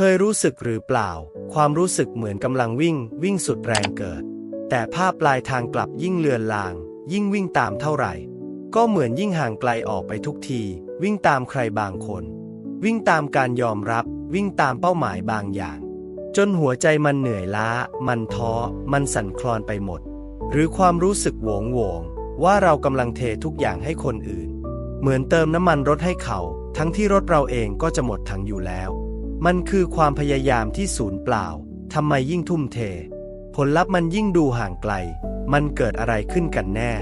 เคยรู้สึกหรือเปล่า ความรู้สึกเหมือนกำลังวิ่ง วิ่งสุดแรงเกิด แต่ภาพปลายทางกลับยิ่งเลือนลาง ยิ่งวิ่งตามเท่าไหร่ ก็เหมือนยิ่งห่างไกลออกไปทุกที วิ่งตามใครบางคน วิ่งตามการยอมรับ วิ่งตามเป้าหมายบางอย่าง จนหัวใจมันเหนื่อยล้า มันท้อ มันสั่นคลอนไปหมด หรือความรู้สึกโหวงโหวงว่าเรากำลังเททุกอย่างให้คนอื่น เหมือนเติมน้ำมันรถให้เขา ทั้งที่รถเราเองก็จะหมดถังอยู่แล้ว มันคือความพยายามที่ศูนย์เปล่า ทำไมยิ่งทุ่มเท ผลลัพธ์มันยิ่งดูห่างไกล มันเกิดอะไรขึ้นกันแน่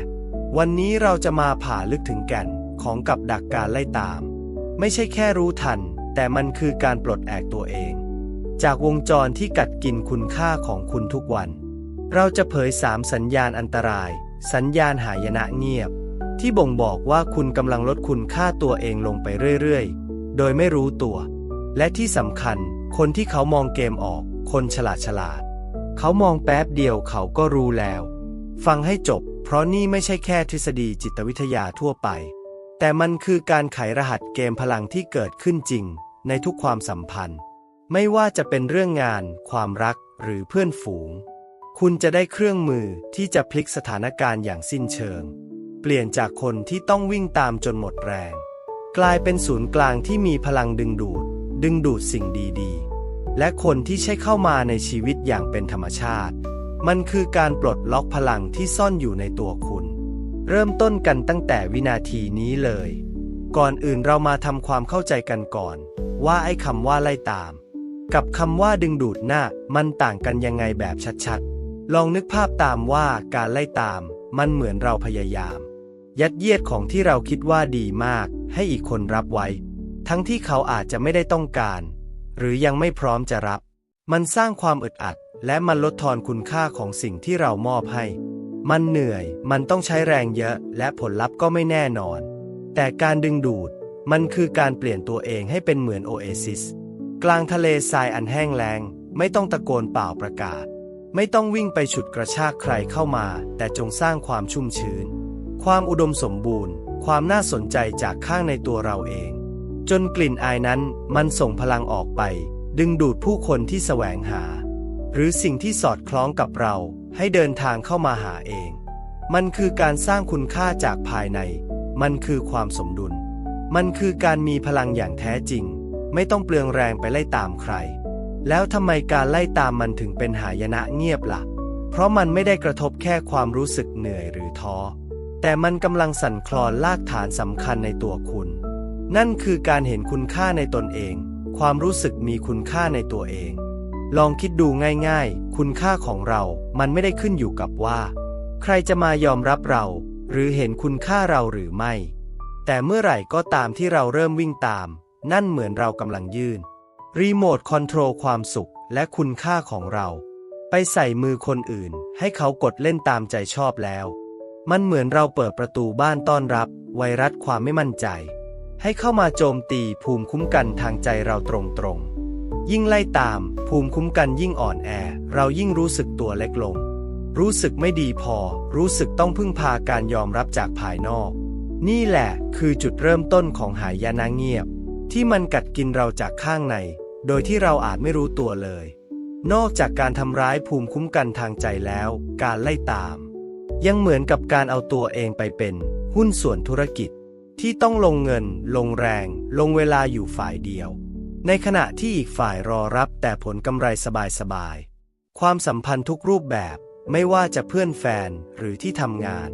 วันนี้เราจะมาผ่าลึกถึงแก่นของกับดักการไล่ตาม ไม่ใช่แค่รู้ทัน แต่มันคือการปลดแอกตัวเอง จากวงจรที่กัดกินคุณค่าของคุณทุกวัน เราจะเผยสามสัญญาณอันตราย สัญญาณหายนะเงียบ ที่บ่งบอกว่าคุณกำลังลดคุณค่าตัวเองลงไปเรื่อยๆ โดยไม่รู้ตัว และที่สำคัญ คนที่เขามองเกมออก คนฉลาดฉลาด เขามองแป๊บเดียวเขาก็รู้แล้ว ฟังให้จบ เพราะนี่ไม่ใช่แค่ทฤษฎีจิตวิทยาทั่วไป แต่มันคือการไขรหัสเกมพลังที่เกิดขึ้นจริง ในทุกความสัมพันธ์ ไม่ว่าจะเป็นเรื่องงาน ความรักหรือเพื่อนฝูง คุณจะได้เครื่องมือที่จะพลิกสถานการณ์อย่างสิ้นเชิง เปลี่ยนจากคนที่ต้องวิ่งตามจนหมดแรง กลายเป็นศูนย์กลางที่มีพลังดึงดูด ดึงดูดสิ่งดีๆ และคนที่ใช้เข้ามาในชีวิตอย่างเป็นธรรมชาติ มันคือการปลดล็อกพลังที่ซ่อนอยู่ในตัวคุณ เริ่มต้นกันตั้งแต่วินาทีนี้เลย ก่อนอื่นเรามาทำความเข้าใจกันก่อน ว่าไอ้คำว่าไล่ตาม กับคำว่าดึงดูดหน้ามันต่างกันยังไงแบบชัดๆ ลองนึกภาพตามว่าการไล่ตาม มันเหมือนเราพยายาม ยัดเยียดของที่เราคิดว่าดีมาก ให้อีกคนรับไว้ ทั้งที่เขาอาจจะไม่ได้ต้องการ หรือยังไม่พร้อมจะรับ มันสร้างความอึดอัด และมันลดทอนคุณค่าของสิ่งที่เรามอบให้ มันเหนื่อย มันต้องใช้แรงเยอะ และผลลัพธ์ก็ไม่แน่นอน แต่การดึงดูด มันคือการเปลี่ยนตัวเองให้เป็นเหมือนโอเอซิส กลางทะเลทรายอันแห้งแล้ง ไม่ต้องตะโกนเปล่าประกาศ ไม่ต้องวิ่งไปฉุดกระชากใครเข้ามา แต่จงสร้างความชุ่มชื้น ความอุดมสมบูรณ์ ความน่าสนใจจากข้างในตัวเราเอง จนกลิ่นอายนั้นมันส่งพลังออกไป ดึงดูดผู้คนที่แสวงหา หรือสิ่งที่สอดคล้องกับเราให้เดินทางเข้ามาหาเอง มันคือการสร้างคุณค่าจากภายใน มันคือความสมดุล มันคือการมีพลังอย่างแท้จริง ไม่ต้องเปลืองแรงไปไล่ตามใคร แล้วทำไมการไล่ตามมันถึงเป็นหายนะเงียบละ่ะ เพราะมันไม่ได้กระทบแค่ความรู้สึกเหนื่อยหรือท้อ แต่มันกำลังสั่นคลอนลากฐานสำคัญในตัวคุณ นั่นคือการเห็นคุณค่าในตนเอง ความรู้สึกมีคุณค่าในตัวเอง ลองคิดดูง่ายๆ คุณค่าของเรา มันไม่ได้ขึ้นอยู่กับว่า ใครจะมายอมรับเรา หรือเห็นคุณค่าเราหรือไม่ แต่เมื่อไหร่ก็ตามที่เราเริ่มวิ่งตาม นั่นเหมือนเรากำลังยื่น รีโมทคอนโทรลความสุขและคุณค่าของเรา ไปใส่มือคนอื่น ให้เขากดเล่นตามใจชอบแล้ว มันเหมือนเราเปิดประตูบ้านต้อนรับ ไวรัสความไม่มั่นใจ ให้เข้ามาโจมตีภูมิคุ้มกันทางใจเราตรงๆ ยิ่งไล่ตาม ภูมิคุ้มกันยิ่งอ่อนแอ เรายิ่งรู้สึกตัวเล็กลง รู้สึกไม่ดีพอ รู้สึกต้องพึ่งพาการยอมรับจากภายนอก นี่แหละคือจุดเริ่มต้นของหายนะเงียบ ที่มันกัดกินเราจากข้างใน โดยที่เราอาจไม่รู้ตัวเลย นอกจากการทำร้ายภูมิคุ้มกันทางใจแล้ว การไล่ตาม ยังเหมือนกับการเอาตัวเองไปเป็น หุ้นส่วนธุรกิจ ที่ต้องลงเงิน ลงแรง ลงเวลาอยู่ฝ่ายเดียว ในขณะที่อีกฝ่ายรอรับแต่ผลกำไรสบายๆ ความสัมพันธ์ทุกรูปแบบไม่ว่าจะเพื่อนแฟนหรือที่ทำงาน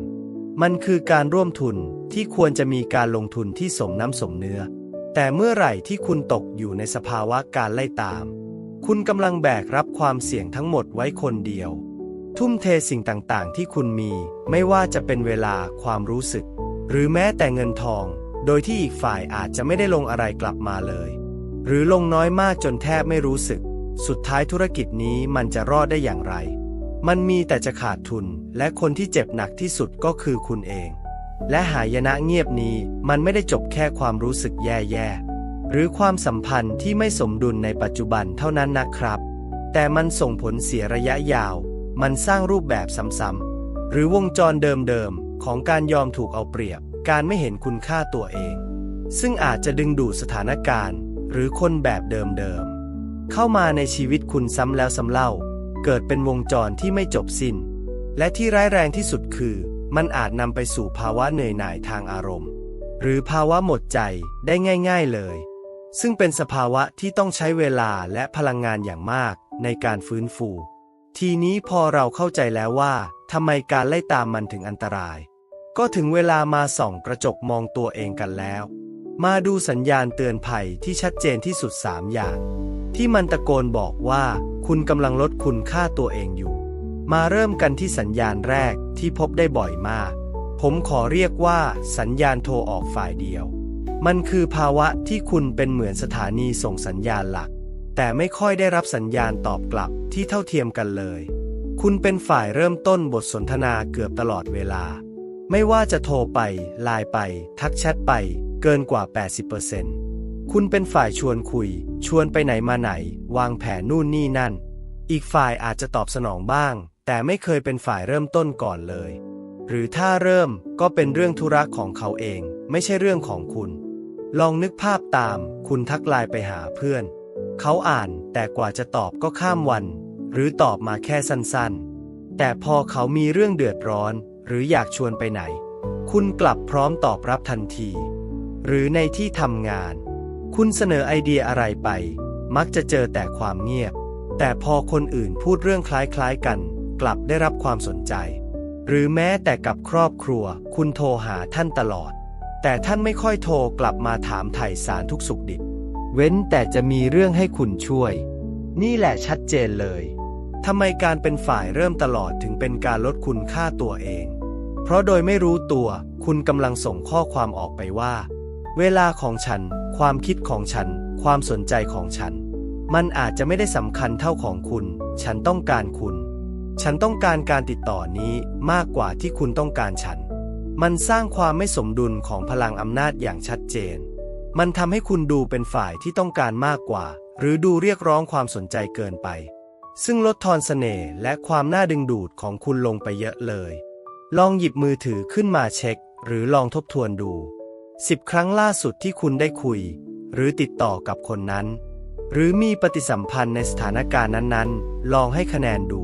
มันคือการร่วมทุนที่ควรจะมีการลงทุนที่สมน้ำสมเนื้อ แต่เมื่อไหร่ที่คุณตกอยู่ในสภาวะการไล่ตาม คุณกำลังแบกรับความเสี่ยงทั้งหมดไว้คนเดียว ทุ่มเทสิ่งต่างๆ ที่คุณมี ไม่ว่าจะเป็นเวลาความรู้สึก หรือแม้แต่เงินทอง โดยที่อีกฝ่ายอาจจะไม่ได้ลงอะไรกลับมาเลย หรือลงน้อยมากจนแทบไม่รู้สึก สุดท้ายธุรกิจนี้มันจะรอดได้อย่างไร มันมีแต่จะขาดทุน และคนที่เจ็บหนักที่สุดก็คือคุณเอง และหายนะเงียบนี้มันไม่ได้จบแค่ความรู้สึกแย่ๆ หรือความสัมพันธ์ที่ไม่สมดุลในปัจจุบันเท่านั้นนะครับ แต่มันส่งผลเสียระยะยาว มันสร้างรูปแบบซ้ำๆหรือวงจรเดิมๆ ของการยอมถูกเอาเปรียบ การไม่เห็นคุณค่าตัวเอง ซึ่งอาจจะดึงดูดสถานการณ์ หรือคนแบบเดิมๆ เข้ามาในชีวิตคุณซ้ำแล้วซ้ำเล่า เกิดเป็นวงจรที่ไม่จบสิ้น และที่ร้ายแรงที่สุดคือ มันอาจนำไปสู่ภาวะเหนื่อยหน่ายทางอารมณ์ หรือภาวะหมดใจได้ง่าย ๆเลย ซึ่งเป็นสภาวะที่ต้องใช้เวลาและพลังงานอย่างมากในการฟื้นฟู ทีนี้พอเราเข้าใจแล้วว่าทำไมการไล่ตามมันถึงอันตราย ก็ถึงเวลามาส่องกระจกมองตัวเองกันแล้ว มาดูสัญญาณเตือนภัยที่ชัดเจนที่สุด 3 อย่าง ที่มันตะโกนบอกว่าคุณกำลังลดคุณค่าตัวเองอยู่ มาเริ่มกันที่สัญญาณแรกที่พบได้บ่อยมาก ผมขอเรียกว่า สัญญาณโทรออกฝ่ายเดียว มันคือภาวะที่คุณเป็นเหมือนสถานีส่งสัญญาณหลัก แต่ไม่ค่อยได้รับสัญญาณตอบกลับที่เท่าเทียมกันเลย คุณเป็นฝ่ายเริ่มต้นบทสนทนาเกือบตลอดเวลา ไม่ว่าจะโทรไป ไลน์ไป ทักแชทไป เกินกว่า 80%คุณเป็นฝ่ายชวนคุย ชวนไปไหนมาไหน วางแผนนู่นนี่นั่น อีกฝ่ายอาจจะตอบสนองบ้าง แต่ไม่เคยเป็นฝ่ายเริ่มต้นก่อนเลย หรือถ้าเริ่มก็เป็นเรื่องธุระของเขาเอง ไม่ใช่เรื่องของคุณ ลองนึกภาพตาม คุณทักไลน์ไปหาเพื่อน เขาอ่านแต่กว่าจะตอบก็ข้ามวัน หรือตอบมาแค่สั้นๆ แต่พอเขามีเรื่องเดือดร้อน หรืออยากชวนไปไหน คุณกลับพร้อมตอบรับทันที หรือในที่ทำงาน คุณเสนอไอเดียอะไรไป มักจะเจอแต่ความเงียบ แต่พอคนอื่นพูดเรื่องคล้ายๆกัน กลับได้รับความสนใจ หรือแม้แต่กับครอบครัว คุณโทรหาท่านตลอด แต่ท่านไม่ค่อยโทรกลับมาถามไถ่สารทุกสุขดิบ เว้นแต่จะมีเรื่องให้คุณช่วย นี่แหละชัดเจนเลย ทำไมการเป็นฝ่ายเริ่มตลอดถึงเป็นการลดคุณค่าตัวเอง เพราะโดยไม่รู้ตัว คุณกำลังส่งข้อความออกไปว่า เวลาของฉัน ความคิดของฉัน ความสนใจของฉัน มันอาจจะไม่ได้สำคัญเท่าของคุณ ฉันต้องการคุณ ฉันต้องการการติดต่อนี้มากกว่าที่คุณต้องการฉัน มันสร้างความไม่สมดุลของพลังอำนาจอย่างชัดเจน มันทำให้คุณดูเป็นฝ่ายที่ต้องการมากกว่า หรือดูเรียกร้องความสนใจเกินไป ซึ่งลดทอนเสน่ห์และความน่าดึงดูดของคุณลงไปเยอะเลย ลองหยิบมือถือขึ้นมาเช็ค หรือลองทบทวนดูสิบครั้งล่าสุดที่คุณได้คุย หรือติดต่อกับคนนั้น หรือมีปฏิสัมพันธ์ในสถานการณ์นั้นๆ ลองให้คะแนนดู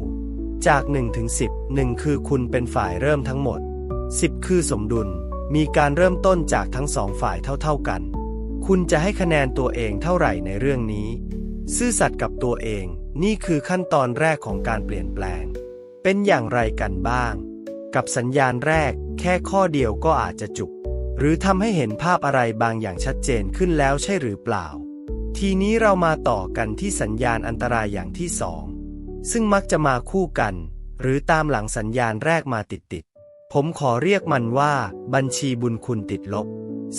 จาก1ถึง10 1 คือคุณเป็นฝ่ายเริ่มทั้งหมด 10 คือสมดุล มีการเริ่มต้นจากทั้งสองฝ่ายเท่าๆกัน คุณจะให้คะแนนตัวเองเท่าไหร่ในเรื่องนี้ ซื่อสัตย์กับตัวเอง นี่คือขั้นตอนแรกของการเปลี่ยนแปลง เป็นอย่างไรกันบ้าง กับสัญญาณแรก แค่ข้อเดียวก็อาจจะจุก หรือทำให้เห็นภาพอะไรบางอย่างชัดเจนขึ้นแล้วใช่หรือเปล่า ทีนี้เรามาต่อกันที่สัญญาณอันตรายอย่างที่สองซึ่งมักจะมาคู่กัน หรือตามหลังสัญญาณแรกมาติดๆ ผมขอเรียกมันว่า บัญชีบุญคุณติดลบ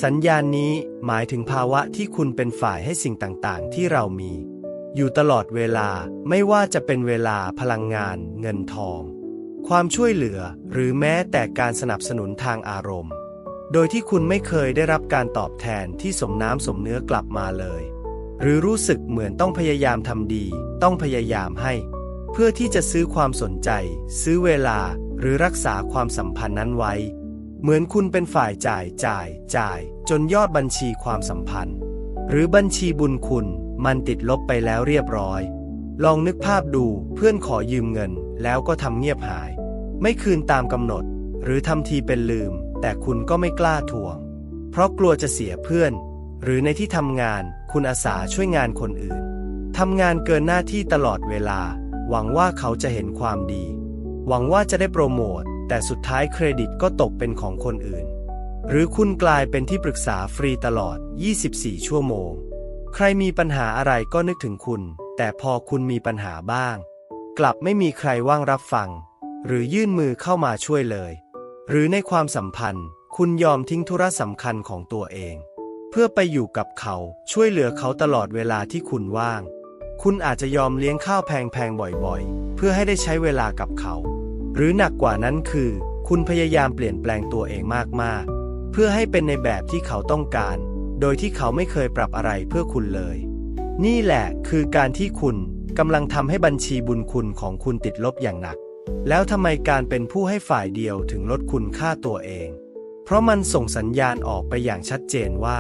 สัญญาณนี้หมายถึงภาวะที่คุณเป็นฝ่ายให้สิ่งต่างๆ ที่เรามี อยู่ตลอดเวลาไม่ว่าจะเป็นเวลาพลังงาน เงินทอง ความช่วยเหลือหรือแม้แต่การสนับสนุนทางอารมณ์ โดยที่คุณไม่เคยได้รับการตอบแทนที่สมน้ำสมเนื้อกลับมาเลย หรือรู้สึกเหมือนต้องพยายามทำดี ต้องพยายามให้ เพื่อที่จะซื้อความสนใจ ซื้อเวลาหรือรักษาความสัมพันธ์นั้นไว้ เหมือนคุณเป็นฝ่ายจ่ายจ่าย จ่าย จนยอดบัญชีความสัมพันธ์ หรือบัญชีบุญคุณ มันติดลบไปแล้วเรียบร้อย ลองนึกภาพดูเพื่อนขอยืมเงิน แล้วก็ทำเงียบหาย ไม่คืนตามกำหนด หรือทำทีเป็นลืม แต่คุณก็ไม่กล้าทวง เพราะกลัวจะเสียเพื่อน หรือในที่ทำงานคุณอาสาช่วยงานคนอื่นทำงานเกินหน้าที่ตลอดเวลา หวังว่าเขาจะเห็นความดี หวังว่าจะได้โปรโมทแต่สุดท้ายเครดิตก็ตกเป็นของคนอื่น หรือคุณกลายเป็นที่ปรึกษาฟรีตลอด 24 ชั่วโมง ใครมีปัญหาอะไรก็นึกถึงคุณ แต่พอคุณมีปัญหาบ้าง กลับไม่มีใครว่างรับฟัง หรือยื่นมือเข้ามาช่วยเลย หรือในความสัมพันธ์ คุณยอมทิ้งธุระสำคัญของตัวเอง เพื่อไปอยู่กับเขาช่วยเหลือเขาตลอดเวลาที่คุณว่าง คุณอาจจะยอมเลี้ยงข้าวแพงๆบ่อยๆ เพื่อให้ได้ใช้เวลากับเขา หรือหนักกว่านั้นคือ คุณพยายามเปลี่ยนแปลงตัวเองมากๆ เพื่อให้เป็นในแบบที่เขาต้องการ โดยที่เขาไม่เคยปรับอะไรเพื่อคุณเลย นี่แหละคือการที่คุณกำลังทำให้บัญชีบุญคุณของคุณติดลบอย่างหนัก แล้วทำไมการเป็นผู้ให้ฝ่ายเดียวถึงลดคุณค่าตัวเอง เพราะมันส่งสัญญาณออกไปอย่างชัดเจนว่า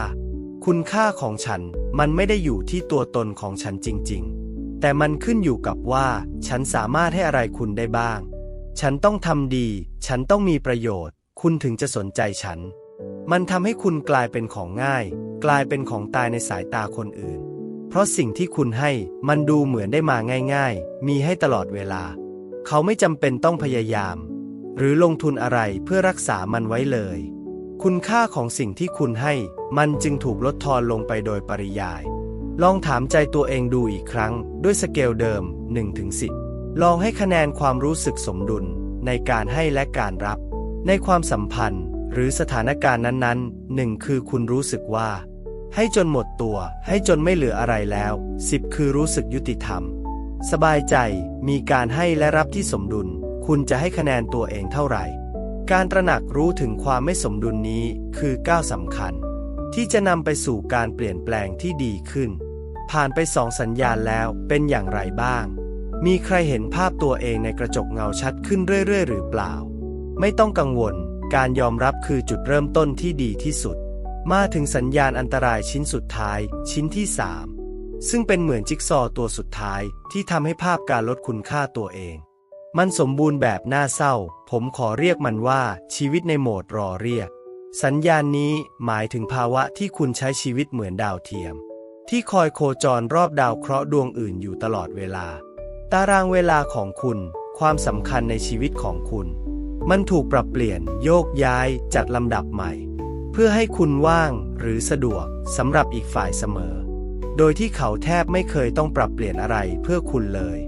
คุณค่าของฉันมันไม่ได้อยู่ที่ตัวตนของฉันจริง ๆ แต่มันขึ้นอยู่กับว่า ฉันสามารถให้อะไรคุณได้บ้าง ฉันต้องทำดี ฉันต้องมีประโยชน์ คุณถึงจะสนใจฉัน มันทำให้คุณกลายเป็นของง่าย กลายเป็นของตายในสายตาคนอื่น เพราะสิ่งที่คุณให้มันดูเหมือนได้มาง่ายๆ มีให้ตลอดเวลา เขาไม่จำเป็นต้องพยายาม หรือลงทุนอะไรเพื่อรักษามันไว้เลย คุณค่าของสิ่งที่คุณให้ มันจึงถูกลดทอนลงไปโดยปริยาย ลองถามใจตัวเองดูอีกครั้ง ด้วยสเกลเดิม 1-10 ลองให้คะแนนความรู้สึกสมดุลในการให้และการรับ ในความสัมพันธ์ หรือสถานการณ์นั้นๆหนึ่งคือคุณรู้สึกว่า ให้จนหมดตัว ให้จนไม่เหลืออะไรแล้ว10คือรู้สึกยุติธรรม สบายใจมีการให้และรับที่สมดุล คุณจะให้คะแนนตัวเองเท่าไหร่ การตระหนักรู้ถึงความไม่สมดุลนี้คือก้าวสำคัญ ที่จะนำไปสู่การเปลี่ยนแปลงที่ดีขึ้น ผ่านไปสองสัญญาณแล้วเป็นอย่างไรบ้าง มีใครเห็นภาพตัวเองในกระจกเงาชัดขึ้นเรื่อยๆ หรือเปล่า ไม่ต้องกังวล การยอมรับคือจุดเริ่มต้นที่ดีที่สุด มาถึงสัญญาณอันตรายชิ้นสุดท้าย ชิ้นที่ 3 ซึ่งเป็นเหมือนจิ๊กซอว์ตัวสุดท้ายที่ทำให้ภาพการลดคุณค่าตัวเอง มันสมบูรณ์แบบน่าเศร้า ผมขอเรียกมันว่าชีวิตในโหมดรอเรียก สัญญาณนี้หมายถึงภาวะที่คุณใช้ชีวิตเหมือนดาวเทียม ที่คอยโคจรรอบดาวเคราะห์ดวงอื่นอยู่ตลอดเวลา ตารางเวลาของคุณ ความสำคัญในชีวิตของคุณ มันถูกปรับเปลี่ยนโยกย้ายจัดลำดับใหม่ เพื่อให้คุณว่างหรือสะดวกสำหรับอีกฝ่ายเสมอ โดยที่เขาแทบไม่เคยต้องปรับเปลี่ยนอะไรเพื่อคุณเลย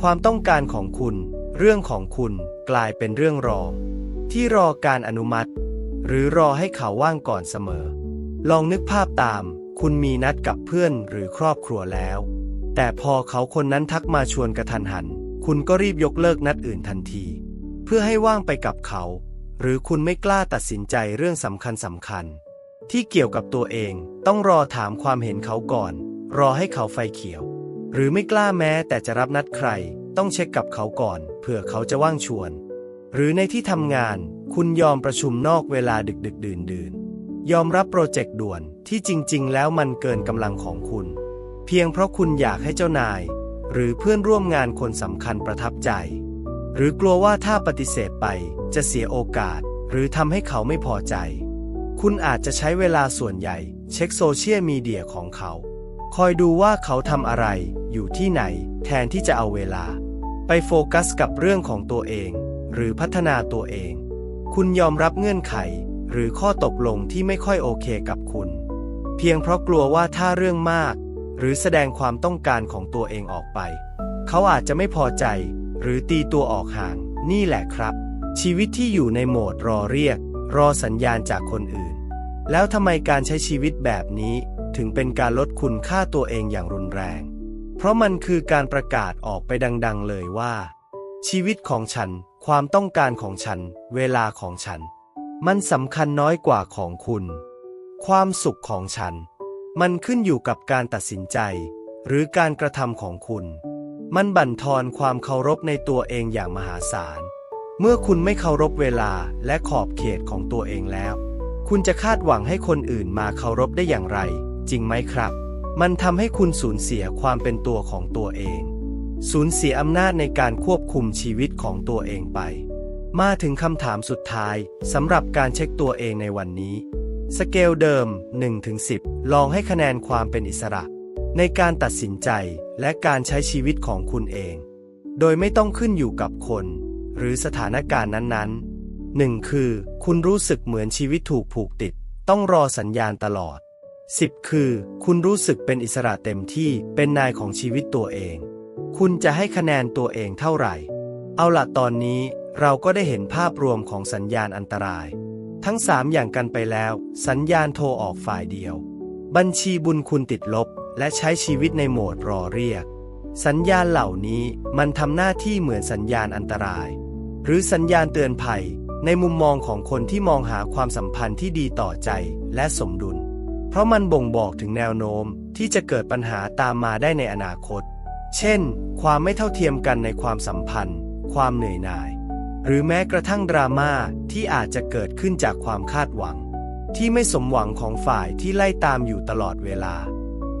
ความต้องการของคุณ เรื่องของคุณกลายเป็นเรื่องรองที่รอการอนุมัติ หรือรอให้เขาว่างก่อนเสมอ ลองนึกภาพตาม คุณมีนัดกับเพื่อนหรือครอบครัวแล้ว แต่พอเขาคนนั้นทักมาชวนกระทันหัน คุณก็รีบยกเลิกนัดอื่นทันที พื่อให้ว่างไปกับเขา หรือคุณไม่กล้าตัดสินใจเรื่องสำคัญสำคัญ ที่เกี่ยวกับตัวเองต้องรอถามความเห็นเขาก่อน รอให้เขาไฟเขียว หรือไม่กล้าแม้แต่จะรับนัดใคร ต้องเช็คกับเขาก่อน เผื่อเขาจะว่างชวน หรือในที่ทำงาน คุณยอมประชุมนอกเวลาดึกดึกดื่นดื่นยอมรับโปรเจกต์ด่วนที่จริง ๆ แล้วมันเกินกำลังของคุณ เพียงเพราะคุณอยากให้เจ้านาย หรือเพื่อนร่วมงานคนสำคัญประทับใจ หรือกลัวว่าถ้าปฏิเสธไปจะเสียโอกาส หรือทำให้เขาไม่พอใจ คุณอาจจะใช้เวลาส่วนใหญ่ เช็คโซเชียลมีเดียของเขา คอยดูว่าเขาทำอะไร อยู่ที่ไหน แทนที่จะเอาเวลา ไปโฟกัสกับเรื่องของตัวเอง หรือพัฒนาตัวเอง คุณยอมรับเงื่อนไข หรือข้อตกลงที่ไม่ค่อยโอเคกับคุณ เพียงเพราะกลัวว่าถ้าเรื่องมาก หรือแสดงความต้องการของตัวเองออกไป เขาอาจจะไม่พอใจ หรือตีตัวออกห่าง นี่แหละครับ ชีวิตที่อยู่ในโหมดรอเรียก รอสัญญาณจากคนอื่น แล้วทำไมการใช้ชีวิตแบบนี้ถึงเป็นการลดคุณค่าตัวเองอย่างรุนแรง เพราะมันคือการประกาศออกไปดัง ๆ เลยว่า ชีวิตของฉัน ความต้องการของฉัน เวลาของฉัน มันสำคัญน้อยกว่าของคุณ ความสุขของฉัน มันขึ้นอยู่กับการตัดสินใจ หรือการกระทำของคุณ มันบั่นทอนความเคารพในตัวเองอย่างมหาศาล เมื่อคุณไม่เคารพเวลาและขอบเขตของตัวเองแล้ว คุณจะคาดหวังให้คนอื่นมาเคารพได้อย่างไร จริงไหมครับ มันทำให้คุณสูญเสียความเป็นตัวของตัวเอง สูญเสียอำนาจในการควบคุมชีวิตของตัวเองไป มาถึงคำถามสุดท้ายสำหรับการเช็คตัวเองในวันนี้ สเกลเดิม 1-10 ลองให้คะแนนความเป็นอิสระ ในการตัดสินใจและการใช้ชีวิตของคุณเอง โดยไม่ต้องขึ้นอยู่กับคน หรือสถานการณ์นั้นๆหนึ่งคือ คุณรู้สึกเหมือนชีวิตถูกผูกติด ต้องรอสัญญาณตลอด 10 คือ คุณรู้สึกเป็นอิสระเต็มที่เป็นนายของชีวิตตัวเอง คุณจะให้คะแนนตัวเองเท่าไหร่ เอาละตอนนี้เราก็ได้เห็นภาพรวมของสัญญาณอันตราย ทั้งสามอย่างกันไปแล้ว สัญญาณโทรออกฝ่ายเดียว บัญชีบุญคุณติดลบ และใช้ชีวิตในโหมดรอเรียก สัญญาณเหล่านี้มันทำหน้าที่เหมือนสัญญาณอันตราย หรือสัญญาณเตือนภัย ในมุมมองของคนที่มองหาความสัมพันธ์ที่ดีต่อใจและสมดุล เพราะมันบ่งบอกถึงแนวโน้มที่จะเกิดปัญหาตามมาได้ในอนาคต เช่น ความไม่เท่าเทียมกันในความสัมพันธ์ ความเหนื่อยหน่าย หรือแม้กระทั่งดราม่าที่อาจจะเกิดขึ้นจากความคาดหวัง ที่ไม่สมหวังของฝ่ายที่ไล่ตามอยู่ตลอดเวลา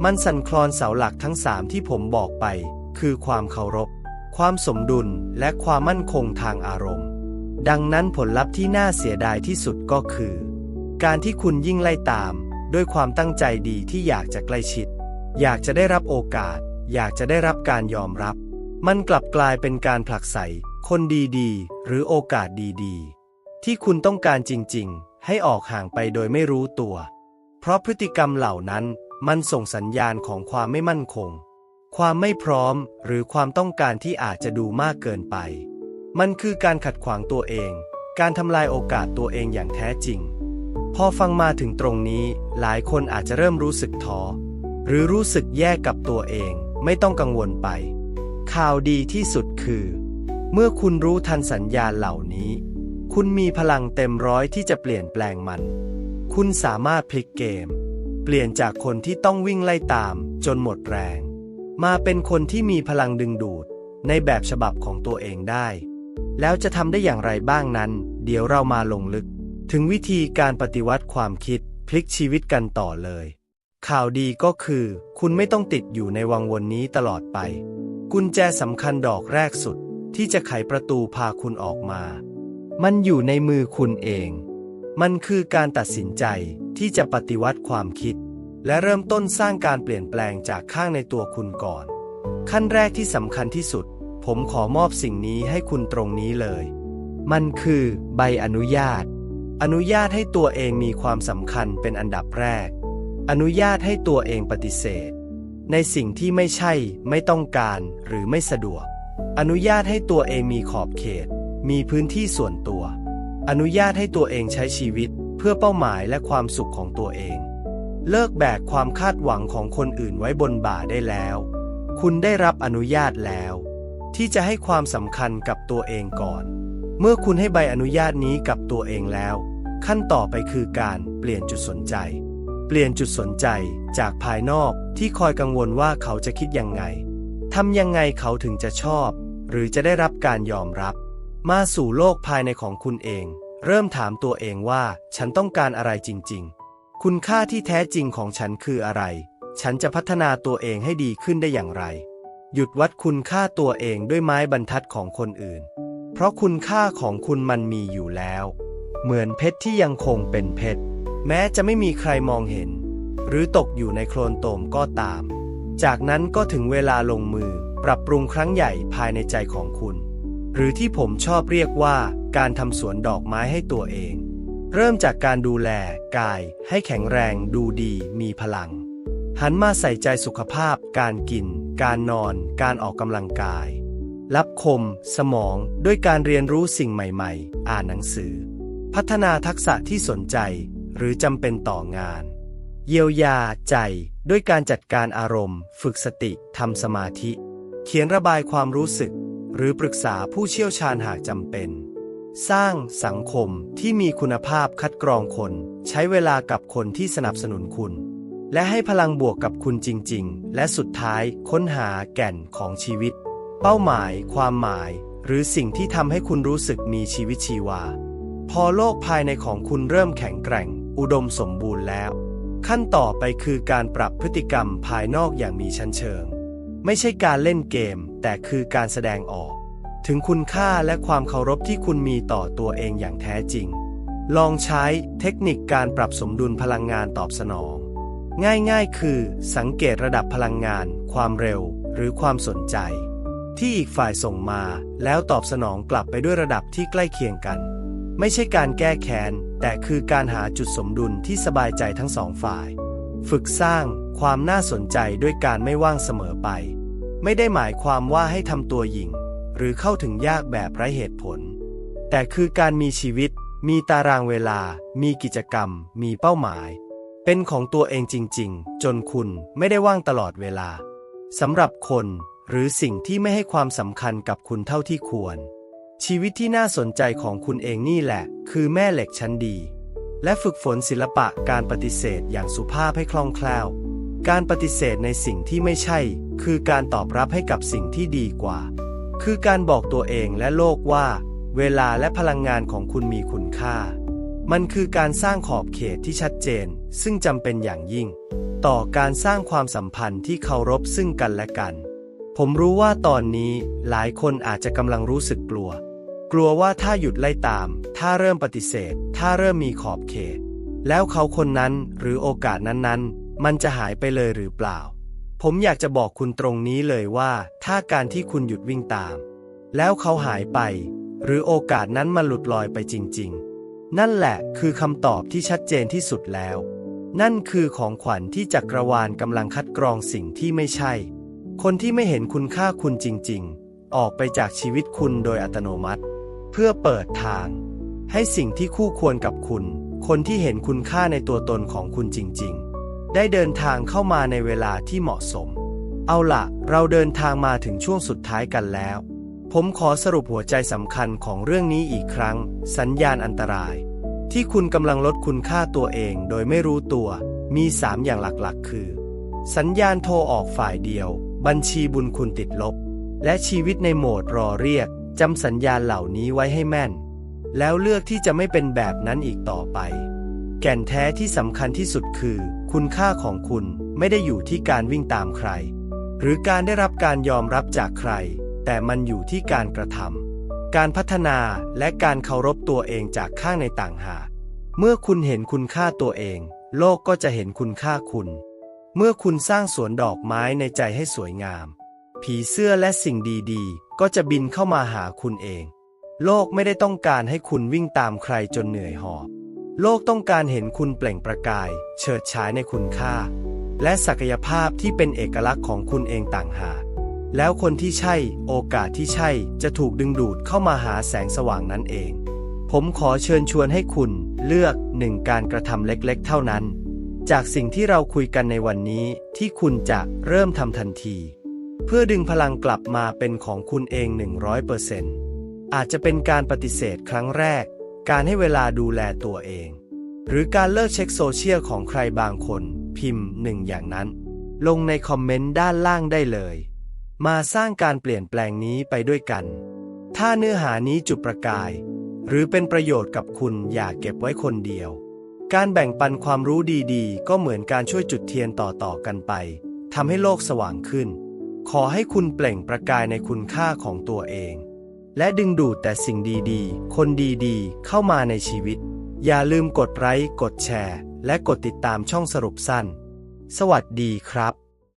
มันสั่นคลอนเสาหลักทั้งสามที่ผมบอกไป คือความเคารพ ความสมดุลและความมั่นคงทางอารมณ์ ดังนั้นผลลัพธ์ที่น่าเสียดายที่สุดก็คือ การที่คุณยิ่งไล่ตาม ด้วยความตั้งใจดีที่อยากจะใกล้ชิด อยากจะได้รับโอกาส อยากจะได้รับการยอมรับ มันกลับกลายเป็นการผลักไสคนดีๆ หรือโอกาสดีๆ ที่คุณต้องการจริงๆ ให้ออกห่างไปโดยไม่รู้ตัว เพราะพฤติกรรมเหล่านั้น มันส่งสัญญาณของความไม่มั่นคง ความไม่พร้อมหรือความต้องการที่อาจจะดูมากเกินไป มันคือการขัดขวางตัวเอง การทำลายโอกาสตัวเองอย่างแท้จริง พอฟังมาถึงตรงนี้ หลายคนอาจจะเริ่มรู้สึกท้อ หรือรู้สึกแย่กับตัวเอง ไม่ต้องกังวลไป ข่าวดีที่สุดคือ เมื่อคุณรู้ทันสัญญาณเหล่านี้ คุณมีพลังเต็มร้อยที่จะเปลี่ยนแปลงมัน คุณสามารถพลิกเกม ลี่ยนจากคนที่ต้องวิ่งไล่ตามจนหมดแรง มาเป็นคนที่มีพลังดึงดูดในแบบฉบับของตัวเองได้ แล้วจะทำได้อย่างไรบ้างนั้น เดี๋ยวเรามาลงลึก ถึงวิธีการปฏิวัติความคิดพลิกชีวิตกันต่อเลย ข่าวดีก็คือ คุณไม่ต้องติดอยู่ในวังวนนี้ตลอดไป กุญแจสำคัญดอกแรกสุด ที่จะไขประตูพาคุณออกมา มันอยู่ในมือคุณเอง มันคือการตัดสินใจที่จะปฏิวัติความคิด และเริ่มต้นสร้างการเปลี่ยนแปลงจากข้างในตัวคุณก่อน ขั้นแรกที่สำคัญที่สุด ผมขอมอบสิ่งนี้ให้คุณตรงนี้เลย มันคือใบอนุญาต อนุญาตให้ตัวเองมีความสำคัญเป็นอันดับแรก อนุญาตให้ตัวเองปฏิเสธ ในสิ่งที่ไม่ใช่ ไม่ต้องการหรือไม่สะดวก อนุญาตให้ตัวเองมีขอบเขต มีพื้นที่ส่วนตัว อนุญาตให้ตัวเองใช้ชีวิตเพื่อเป้าหมายและความสุขของตัวเอง เลิกแบกความคาดหวังของคนอื่นไว้บนบ่าได้แล้ว คุณได้รับอนุญาตแล้ว ที่จะให้ความสำคัญกับตัวเองก่อน เมื่อคุณให้ใบอนุญาตนี้กับตัวเองแล้ว ขั้นต่อไปคือการเปลี่ยนจุดสนใจ เปลี่ยนจุดสนใจจากภายนอกที่คอยกังวลว่าเขาจะคิดยังไงทำยังไงเขาถึงจะชอบ หรือจะได้รับการยอมรับ มาสู่โลกภายในของคุณเอง เริ่มถามตัวเองว่า ฉันต้องการอะไรจริง ๆ คุณค่าที่แท้จริงของฉันคืออะไร ฉันจะพัฒนาตัวเองให้ดีขึ้นได้อย่างไร หยุดวัดคุณค่าตัวเองด้วยไม้บรรทัดของคนอื่น เพราะคุณค่าของคุณมันมีอยู่แล้ว เหมือนเพชรที่ยังคงเป็นเพชร แม้จะไม่มีใครมองเห็น หรือตกอยู่ในโคลนโตมก็ตาม จากนั้นก็ถึงเวลาลงมือปรับปรุงครั้งใหญ่ภายในใจของคุณ หรือที่ผมชอบเรียกว่าการทำสวนดอกไม้ให้ตัวเอง เริ่มจากการดูแลกายให้แข็งแรงดูดีมีพลัง หันมาใส่ใจสุขภาพ การกิน การนอน การออกกำลังกาย รับคม สมองด้วยการเรียนรู้สิ่งใหม่ๆ อ่านหนังสือ พัฒนาทักษะที่สนใจ หรือจำเป็นต่องาน เยียวยาใจด้วยการจัดการอารมณ์ ฝึกสติทำสมาธิ เขียนระบายความรู้สึก หรือปรึกษาผู้เชี่ยวชาญหากจำเป็น สร้างสังคมที่มีคุณภาพคัดกรองคน ใช้เวลากับคนที่สนับสนุนคุณ และให้พลังบวกกับคุณจริง ๆ และสุดท้ายค้นหาแก่นของชีวิต เป้าหมาย ความหมาย หรือสิ่งที่ทำให้คุณรู้สึกมีชีวิตชีวา พอโลกภายในของคุณเริ่มแข็งแกร่ง อุดมสมบูรณ์แล้ว ขั้นต่อไปคือการปรับพฤติกรรมภายนอกอย่างมีชั้นเชิง ไม่ใช่การเล่นเกม แต่คือการแสดงออก ถึงคุณค่าและความเคารพที่คุณมีต่อตัวเองอย่างแท้จริง ลองใช้เทคนิคการปรับสมดุลพลังงานตอบสนอง ง่ายๆ คือ สังเกตระดับพลังงาน ความเร็ว หรือความสนใจ ที่อีกฝ่ายส่งมา แล้วตอบสนองกลับไปด้วยระดับที่ใกล้เคียงกัน ไม่ใช่การแก้แค้น แต่คือการหาจุดสมดุลที่สบายใจทั้งสองฝ่าย ฝึกสร้าง ความน่าสนใจด้วยการไม่ว่างเสมอไป ไม่ได้หมายความว่าให้ทำตัวหยิ่ง หรือเข้าถึงยากแบบไร้เหตุผล แต่คือการมีชีวิต มีตารางเวลา มีกิจกรรม มีเป้าหมาย เป็นของตัวเองจริง ๆ จนคุณไม่ได้ว่างตลอดเวลาสำหรับคนหรือสิ่งที่ไม่ให้ความสำคัญกับคุณเท่าที่ควร ชีวิตที่น่าสนใจของคุณเองนี่แหละ คือแม่เหล็กชั้นดี และฝึกฝนศิลปะการปฏิเสธอย่างสุภาพให้คล่องแคล่ว การปฏิเสธในสิ่งที่ไม่ใช่ คือการตอบรับให้กับสิ่งที่ดีกว่า คือการบอกตัวเองและโลกว่า เวลาและพลังงานของคุณมีคุณค่า มันคือการสร้างขอบเขตที่ชัดเจน ซึ่งจำเป็นอย่างยิ่ง ต่อการสร้างความสัมพันธ์ที่เคารพซึ่งกันและกัน ผมรู้ว่าตอนนี้หลายคนอาจจะกำลังรู้สึกกลัว กลัวว่าถ้าหยุดไล่ตาม ถ้าเริ่มปฏิเสธ ถ้าเริ่มมีขอบเขต แล้วเขาคนนั้นหรือโอกาสนั้นๆ มันจะหายไปเลยหรือเปล่า ผมอยากจะบอกคุณตรงนี้เลยว่า ถ้าการที่คุณหยุดวิ่งตาม แล้วเขาหายไป หรือโอกาสนั้นมันหลุดลอยไปจริง ๆ นั่นแหละคือคำตอบที่ชัดเจนที่สุดแล้ว นั่นคือของขวัญที่จักรวาลกำลังคัดกรองสิ่งที่ไม่ใช่ คนที่ไม่เห็นคุณค่าคุณจริง ๆ ออกไปจากชีวิตคุณโดยอัตโนมัติ เพื่อเปิดทาง ให้สิ่งที่คู่ควรกับคุณ คนที่เห็นคุณค่าในตัวตนของคุณจริง ๆ ได้เดินทางเข้ามาในเวลาที่เหมาะสม เอาล่ะ เราเดินทางมาถึงช่วงสุดท้ายกันแล้ว ผมขอสรุปหัวใจสำคัญของเรื่องนี้อีกครั้ง สัญญาณอันตราย ที่คุณกำลังลดคุณค่าตัวเองโดยไม่รู้ตัว มี 3 อย่างหลักๆ คือ สัญญาณโทรออกฝ่ายเดียว บัญชีบุญคุณติดลบ และชีวิตในโหมดรอเรียกจำสัญญาณเหล่านี้ไว้ให้แม่น แล้วเลือกที่จะไม่เป็นแบบนั้นอีกต่อไป แก่นแท้ที่สำคัญที่สุดคือ คุณค่าของคุณไม่ได้อยู่ที่การวิ่งตามใคร หรือการได้รับการยอมรับจากใคร แต่มันอยู่ที่การกระทำการพัฒนาและการเคารพตัวเองจากข้างในต่างหากเมื่อคุณเห็นคุณค่าตัวเอง โลกก็จะเห็นคุณค่าคุณ เมื่อคุณสร้างสวนดอกไม้ในใจให้สวยงาม ผีเสื้อและสิ่งดีๆ ก็จะบินเข้ามาหาคุณเอง โลกไม่ได้ต้องการให้คุณวิ่งตามใครจนเหนื่อยหอบ โลกต้องการเห็นคุณเปล่งประกาย เฉิดฉายในคุณค่า และศักยภาพที่เป็นเอกลักษณ์ของคุณเองต่างหากแล้วคนที่ใช่ โอกาสที่ใช่จะถูกดึงดูดเข้ามาหาแสงสว่างนั้นเอง ผมขอเชิญชวนให้คุณเลือกหนึ่งการกระทำเล็กๆ เท่านั้น จากสิ่งที่เราคุยกันในวันนี้ที่คุณจะเริ่มทำทันที เพื่อดึงพลังกลับมาเป็นของคุณเอง 100%อาจจะเป็นการปฏิเสธครั้งแรก การให้เวลาดูแลตัวเอง หรือการเลิกเช็คโซเชียลของใครบางคน พิมพ์หนึ่งอย่างนั้น ลงในคอมเมนต์ด้านล่างได้เลย มาสร้างการเปลี่ยนแปลงนี้ไปด้วยกัน ถ้าเนื้อหานี้จุดประกาย หรือเป็นประโยชน์กับคุณอย่าเก็บไว้คนเดียว การแบ่งปันความรู้ดีๆ ก็เหมือนการช่วยจุดเทียนต่อๆกันไปทำให้โลกสว่างขึ้น ขอให้คุณเปล่งประกายในคุณค่าของตัวเอง และดึงดูดแต่สิ่งดีๆ คนดีๆ เข้ามาในชีวิต อย่าลืมกดไลค์กดแชร์ และกดติดตามช่องสรุปสั้น สวัสดีครับ